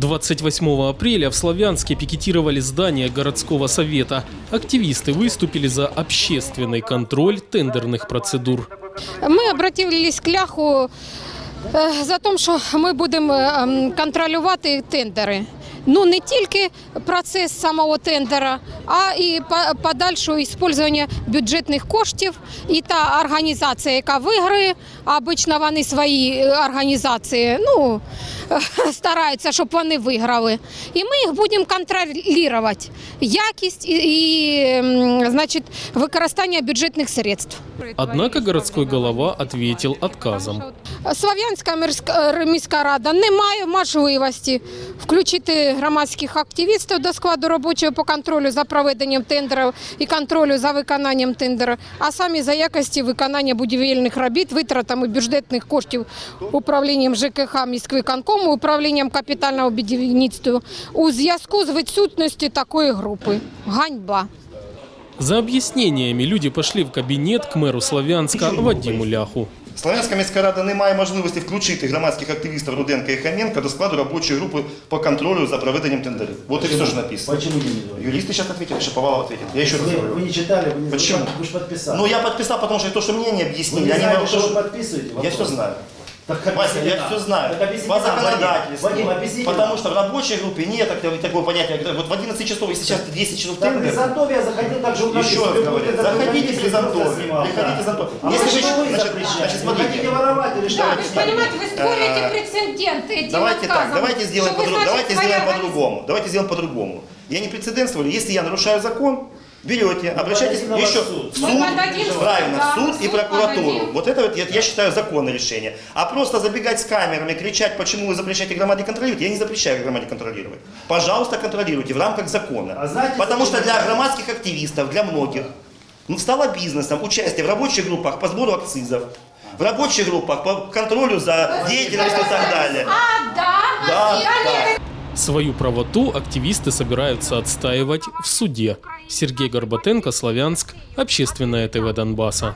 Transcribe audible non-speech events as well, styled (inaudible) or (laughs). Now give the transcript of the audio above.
28 апреля в Славянске пикетировали здание городского совета. Активисты выступили за общественный контроль тендерных процедур. Ми обратились к ляху е, за те, що ми будемо е, ем, контролювати тендери. Ну не тільки процес самого тендера, а і по- подальшого використання бюджетних коштів. І та організація, яка виграє, а обично вони свої е, організації ну, е, (laughs) стараються, щоб вони виграли. І ми їх будемо контролювати. Якість і, м, значить, використання бюджетних средств. Однако городской голова ответил отказом. Славянська мирська- міська рада не має можливості включити громадських активістів до складу робочого по контролю за проведенням тендерів і контролю за виконанням тендеру, а самі за якості виконання будівельних робіт, витратами бюджетних коштів управлінням ЖКХ міськвиконкому, управлінням капітального будівництва у зв'язку з відсутністю такої групи. Ганьба. За объяснениями люди пошли в кабинет к мэру Славянска Вадиму Ляху. Слов'янська міська рада не має можливості включити громадських активістів Руденка і Хаменка до складу робочої групи по контролю за проведенням тендерів. Вот и все же написано. Почему не говорите? Юристы сейчас ответили, Шаповалов ответит. Я еще раз Вы, говорю. вы не читали, вы не Почему? вы же подписали. Ну, я подписал, потому что то, что мне не вы объяснили, не я не знаете, могу... что вы что- подписываете? Я Вопрос. все знаю. Так Вася, я все знаю. Так объясните По нам, законодательству. Вадим, объясните Потому нам. что в рабочей группе нет такого, такого понятия. как- Вот в 11 часов, если сейчас 10 часов Так, тендер, Призантов я заходил так журналист. еще раз говорю, заходите при снимал, приходите в Зантове. А Если вы вы значит, запрещаете? смотрите. хотите воровать или что? Да, вы понимаете, вы створюєте Е, прецеденти этим Давайте так, давайте сделаем, что вы, по-дру- значит, давайте своя сделаем организация- по-другому. Давайте сделаем по-другому. Я не прецедентствовали. Если я нарушаю закон, берете, обращайтесь подадим на вас еще в суд. в Мы суд, подадим в суд, правильно, да, в суд в и суд прокуратуру. подадим. Вот это вот я, я считаю законное решение. А просто забегать с камерами, кричать, почему вы запрещаете громаде контролировать, я не запрещаю громаде контролировать. Пожалуйста, контролируйте в рамках закона. А знаете, Потому что для громадских активистов, для многих, ну, стало бизнесом участие в рабочих группах по сбору акцизов, в рабочих группах по контролю за деятельностью и так далее. А, да, Да, да. Свою правоту активисты собираются отстаивать в суде. Сергей Горбатенко, Славянск, Общественное ТВ Донбасса.